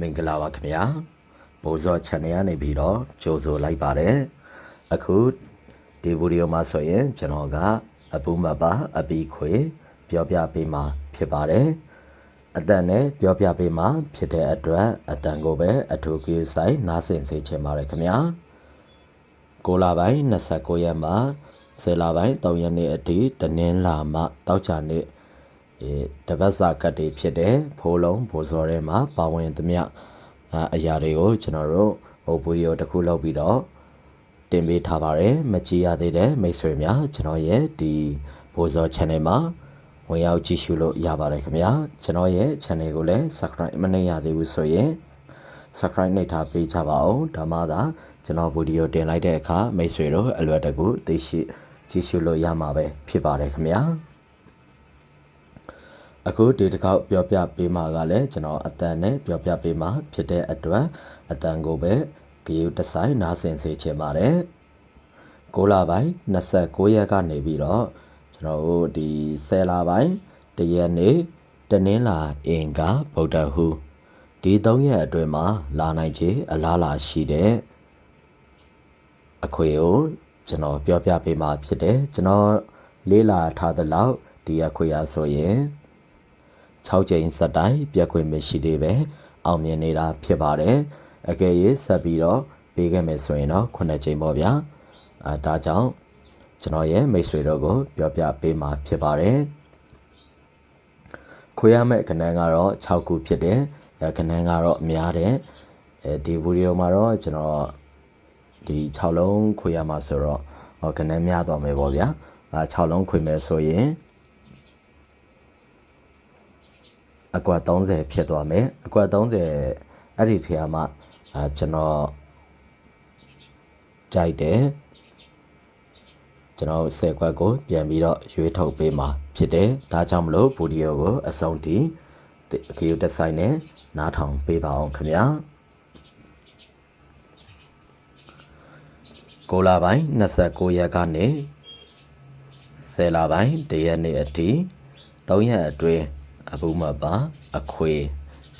မင်္ဂလာပါခင်ဗျာဘိုးစော channel ကနေပြီးတော့ကြိုဆိုလိုက်ပါတယ်အခုဒီဗီဒီယိုမှာဆိုရင်ကျွန်တော်ကအပူမပါအပီခွေ ပြောပြပေးမှာဖြစ်ပါတယ်အတန်နဲ့ပြောပြပေးမှာဖြစ်တဲ့အတွက်အတန်ကိုပဲအထူးကြီးဆိုင်နားဆင်စေချင်ပါတယ်ခင်ဗျာ6လပိုင်း29ရက်မှာ10လပိုင်း3ရက်နေ့အထိတနင်္လာမှတောက်ချာနေ့အဲ တပတ်စာကတ်တွေဖြစ်တဲ့ဖိုးလုံးဘိုးစောထဲမှာပါဝင်သမျှအာအရာတွေကိုကျွန်တော်တို့ဟိုဗီဒီယိုတစ်ခုလုပ်ပြီးတော့တင်ပေးထားပါတယ်မကြည့်ရသေးတဲ့မိတ်ဆွေများကျွန်တော်ရဲ့ဒီဘိုးစော channel မှာဝင်ရောက်ကြည့်ရှုလို့ရပါတယ်ခင်ဗျာကျွန်တော်ရဲ့ channel ကိုလည်း subscribe မနှိပ်ရသေးဘူးဆိုရင် subscribe နှိပ်ထားပေးကြပါအောင်ဒါမှသာကျွန်တော်ဗီဒီယိုတင်လိုက်တဲ့အခါမိတ်ဆွေတို့အလွယ်တကူသိရှိကြည့်ရှုလို့ရမှာပဲဖြစ်ပါတယ်ခင်ဗျာ အခုဒီတစ်ခေါက်ပြောပြပေးမှာကလည်းကျွန်တော်အတန်နဲ့ပြောပြပေးမှာဖြစ်တဲ့အတွက်အတန်ကိုပဲဂရုတစိုက်နားဆင်စေချင်ပါတယ်6လပိုင်း29ရက်ကနေပြီးတော့ကျွန်တော်တို့ဒီ10လပိုင်းတရက်နေ့တနင်္လာအင်္ဂါဗုဒ္ဓဟူဒီ3ရက်အတွင်းမှာလာနိုင်ခြေအလားလာရှိတဲ့အခွေကိုကျွန်တော်ပြောပြပေးမှာဖြစ်တယ်ကျွန်တော်လေးလာထားသလောက်ဒီအခွေအားဆိုရင် 6ချိန်စက်တိုင်းပြက်ခွေမရှိသေးပဲအောင်မြင်နေတာဖြစ်ပါတယ်အကယ်၍ဆက်ပြီးတော့ပေးခဲ့မယ်ဆိုရင်တော့9ချိန်ပေါ့ဗျာအဲဒါကြောင့်ကျွန်တော်ရဲ့မိတ်ဆွေတို့ကိုပြောပြပေးမှာဖြစ်ပါတယ်ခွေရမယ့်ကဏ္ဍကတော့6ခုဖြစ်တယ်အဲကဏ္ဍကတော့များတယ်အဲဒီဗီဒီယိုမှာတော့ကျွန်တော်ဒီ6လုံးခွေရမှာဆိုတော့ဟောကဏ္ဍများတော့မယ်ပေါ့ဗျာအဲ6လုံးခွေမယ်ဆိုရင် အကွက်30ဖြစ်သွားမယ်အကွက်30အဲ့ဒီထဲမှာအာကျွန်တော်ကြိုက်တယ်ကျွန်တော်ဆယ်ခွက်ကိုပြန်ပြီးတော့ရွေးထုတ်ပေးမှာဖြစ်တယ်ဒါကြောင့်မလို့ဗီဒီယိုကိုအဆုံးထိအကီယိုတက်ဆိုင်နဲ့နားထောင်ပေးပါအောင်ခင်ဗျာကိုလာပိုင်း29ရက်ကနေ10လပိုင်း1ရက်နေ့အထိ3ရက်အတွင်း အပူမပါအခွေ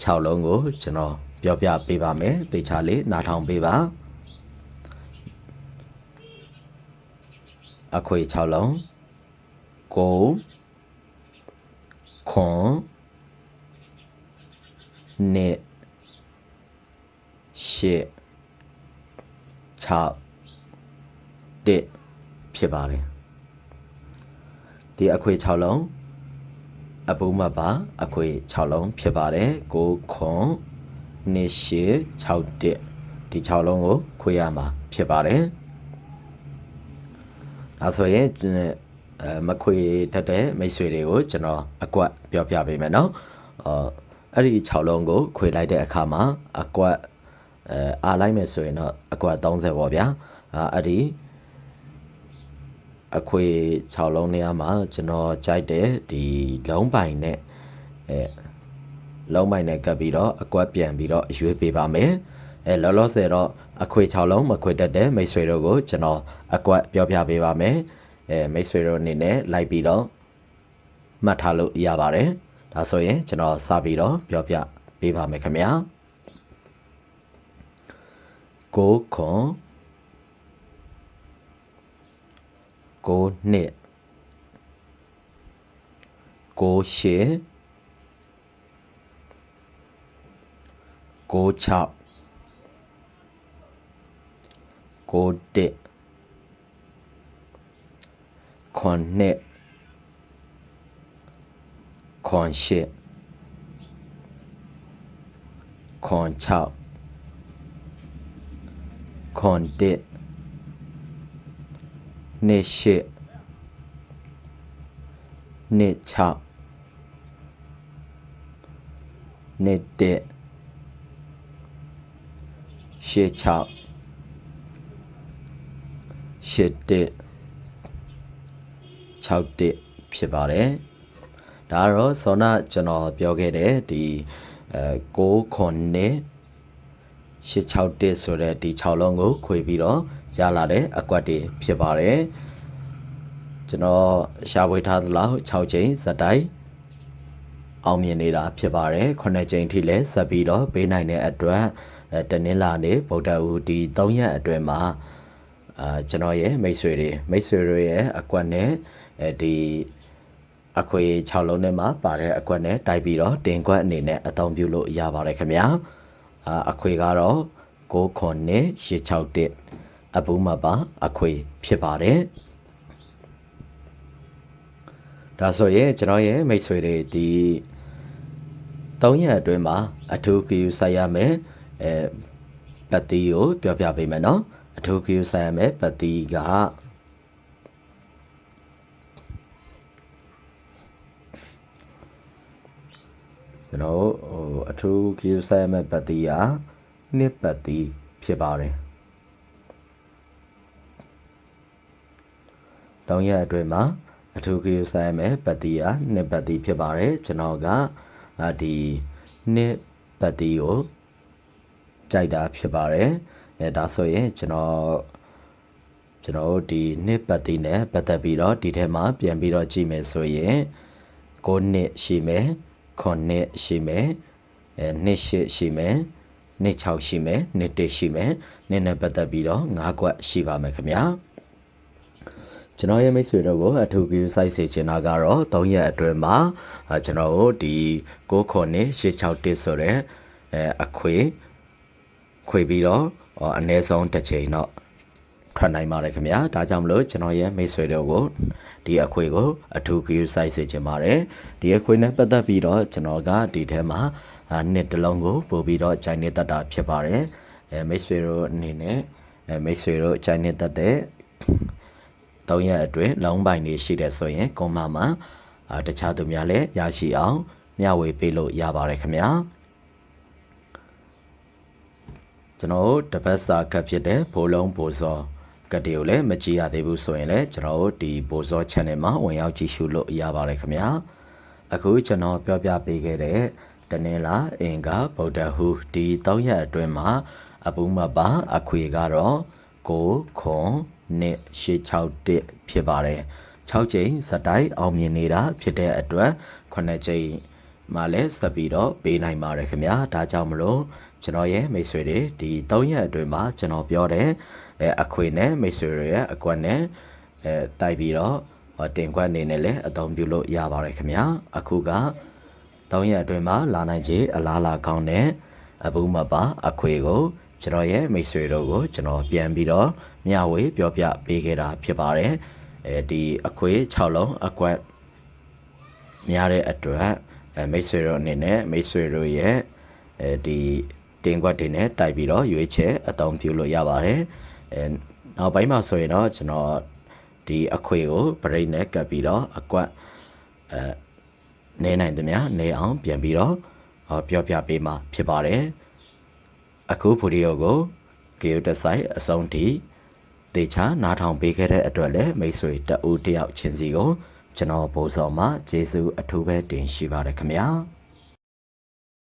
6လုံးကိုကျွန်တော်ပြောပြပေးပါမယ်တေချာလေးနားထောင်ပေးပါအခွေ6လုံးကိုခွန်နှစ်ရှစ်6တစ်ဖြစ်ပါတယ်ဒီအခွေ6လုံး အပူမပါအခွေ6လုံးဖြစ်ပါတယ်9ခွန်2861ဒီ6လုံးကိုခွေရမှာဖြစ်ပါတယ်ဒါဆိုရင်အဲမခွေတတ်တဲ့မိတ်ဆွေတွေကိုကျွန်တော်အကွက်ပြောပြပေးမယ်နော်အော်အဲ့ဒီ6လုံးကိုခွေလိုက်တဲ့အခါမှာအကွက်အဲအားလိုက်မယ်ဆိုရင်တော့အကွက်30ပေါ့ဗျာအဲ့ဒီ အခွေ6လုံးနေရာမှာကျွန်တော်ကြိုက်တဲ့ဒီလုံးပိုင်နဲ့အဲလုံးပိုင်နဲ့ကပ်ပြီးတော့အကွက်ပြန်ပြီးတော့ရွေးပေးပါမယ်အဲလောလောဆယ်တော့အခွေ6လုံးမခွေတတ်တဲ့မိတ်ဆွေတို့ကိုကျွန်တော်အကွက်ပြောပြပေးပါမယ်အဲမိတ်ဆွေတို့အနေနဲ့လိုက်ပြီးတော့မှတ်ထားလို့ရပါတယ်ဒါဆိုရင်ကျွန်တော်စပြီးတော့ပြောပြပေးပါမယ်ခင်ဗျာကိုခွန် ကိုနှစ်ကိုရှစ်ကို6ကိုတစ်ခွန်နှစ်ခွန်ရှစ်ခွန်6ခွန်တစ် နှစ်ရှစ်နှစ်6နှစ်တစ်ရှစ်6ရှစ်တစ်6တစ်ဖြစ်ပါတယ်ဒါကတော့စောနာကျွန်တော်ပြောခဲ့တဲ့ဒီအဲ6ခွန်နဲ့861ဆိုတဲ့ဒီ6လုံးကိုခွေပြီးတော့ ရလာတဲ့အကွက်တွေဖြစ်ပါတယ်ကျွန်တော်ရှာဖွေထားသလောက်6ချိန်ဇက်တိုင်းအောင်မြင်နေတာဖြစ်ပါတယ်ခုနှစ်ကြိမ်ထိလည်းဆက်ပြီးတော့ပေးနိုင်တဲ့အတွက်အဲတနင်္လာနေ့ဗုဒ္ဓဦးဒီ3ရက်အတွင်းမှာအာကျွန်တော်ရဲ့မိတ်ဆွေတွေမိတ်ဆွေတွေရဲ့အကွက်နဲ့အဲဒီအခွေ6လုံးထဲမှာပါတဲ့အကွက်နဲ့တိုက်ပြီးတော့တင်ကွက်အနေနဲ့အသုံးပြုလို့ရပါတယ်ခင်ဗျာအာအခွေကတော့6ခွန်နဲ့861 အပူမပါအခွေဖြစ်ပါတယ်ဒါဆိုရင်ကျွန်တော်ရဲ့မိတ်ဆွေတွေဒီ၃ရက်အတွင်းမှာအထူးကယူဆိုင်ရမယ်အဲပတ်တီကိုပြောပြပေးမယ်နော်အထူးကယူဆိုင်ရမယ်ပတ်တီကကျွန်တော်ဟိုအထူးကယူဆိုင်ရမယ်ပတ်တီကနှစ်ပတ်တီဖြစ်ပါတယ် တောင်းရအတွင်းမှာအထူးကိစ္စရမယ်ပတ်တီယာနှစ်ပတ်တီဖြစ်ပါတယ်ကျွန်တော်ကအာဒီနှစ်ပတ်တီကိုကြိုက်တာဖြစ်ပါတယ်အဲဒါဆိုရင်ကျွန်တော်ကျွန်တော်တို့ဒီနှစ်ပတ်တီနဲ့ပတ်သက်ပြီးတော့ဒီထဲမှာပြန်ပြီးတော့ကြည့်မယ်ဆိုရင်9နှစ်ရှိမယ်9နှစ်ရှိမယ်အဲနှစ်ရှိရှိမယ်နှစ်6ရှိမယ်နှစ်1ရှိမယ်နှစ်နဲ့ပတ်သက်ပြီးတော့9ကွက်ရှိပါမယ်ခင်ဗျာ ကျွန်တော်ရဲ့မိတ်ဆွေတို့ကိုအထူးပြုစိုက်စေချင်တာကတော့3ရက်အတွင်းမှာအဲကျွန်တော်တို့ဒီ6ခုနဲ့861ဆိုတဲ့အဲအခွေခွေပြီးတော့အော်အနည်းဆုံးတစ်ချိန်တော့ထွက်နိုင်ပါတယ်ခင်ဗျာဒါကြောင့်မလို့ကျွန်တော်ရဲ့မိတ်ဆွေတို့ကိုဒီအခွေကိုအထူးပြုစိုက်စေချင်ပါတယ်ဒီအခွေနဲ့ပတ်သက်ပြီးတော့ကျွန်တော်ကဒီထဲမှာအာနှစ်တစ်လုံးကိုပို့ပြီးတော့ဂျိုင်းနေတတ်တာဖြစ်ပါတယ်အဲမိတ်ဆွေတို့အနေနဲ့အဲမိတ်ဆွေတို့ဂျိုင်းနေတတ်တဲ့ 3ရက်အတွင်းလောင်းပိုင်တွေရှိတယ်ဆိုရင်ကွန်မာမှာအာတခြားသူများလည်းရရှိအောင်မျှဝေပေးလို့ရပါတယ်ခင်ဗျာကျွန်တော်တို့တပတ်စာကပ်ဖြစ်တဲ့ဘိုးလုံးဘိုးစောကတ်တွေကိုလည်းမကြည့်ရသေးဘူးဆိုရင်လည်းကျွန်တော်တို့ဒီဘိုးစော channel မှာဝင်ရောက်ကြည့်ရှုလို့ရပါတယ်ခင်ဗျာအခုကျွန်တော်ပြောပြပေးခဲ့တဲ့တနင်္လာအင်္ဂါဗုဒ္ဓဟူဒီ3ရက်အတွင်းမှာအပူမပါအခွေကတော့ ကိုခွန်နှစ်861ဖြစ်ပါတယ်6ကြိမ်ဇက်တိုက်အောင်မြင်နေတာဖြစ်တဲ့အတွက်9ကြိမ်မှလည်းဆက်ပြီးတော့ပေးနိုင်ပါတယ်ခင်ဗျာဒါကြောင့်မလို့ကျွန်တော်ရဲ့မိတ်ဆွေတွေဒီ3ရက်အတွင်းမှာကျွန်တော်ပြောတယ်အဲအခွေနဲ့မိတ်ဆွေတွေရဲ့အကွက်နဲ့အဲတိုက်ပြီးတော့တင်ခွက်အနေနဲ့လည်းအသုံးပြုလို့ရပါတယ်ခင်ဗျာအခုက3ရက်အတွင်းမှာလာနိုင်ခြေအလားလာကောင်းတဲ့အဘူးမပါအခွေကို ကျွန်တော်ရဲ့မိတ်ဆွေတို့ကိုကျွန်တော်ပြန်ပြီးတော့မျှဝေပြောပြပေးခဲ့တာဖြစ်ပါတယ်အဲဒီအခွေ6လုံးအကွက်များတဲ့အတွက်အဲမိတ်ဆွေတို့အနေနဲ့မိတ်ဆွေတို့ရဲ့အဲဒီတင်ကွက်တွေနဲ့တိုက်ပြီးတော့ရွေးချယ်အသုံးပြုလို့ရပါတယ်အဲနောက်ပိုင်းမှာဆိုရင်တော့ကျွန်တော်ဒီအခွေကိုပရိတ်နဲ့ကပ်ပြီးတော့အကွက်အဲနေနိုင်သမျှနေအောင်ပြန်ပြီးတော့ပြောပြပေးမှာဖြစ်ပါတယ် အခုဗီဒီယိုကိုဂေယုတက်ဆိုင်အဆုံးထိတေချာနားထောင်ပေးခဲ့တဲ့အတွက်လည်းမိတ်ဆွေတအူးတယောက်ချင်းစီကိုကျွန်တော်ပို့ဆောင်မှာကျေးဇူးအထူးပဲတင်ရှိပါတယ်ခင်ဗျာ။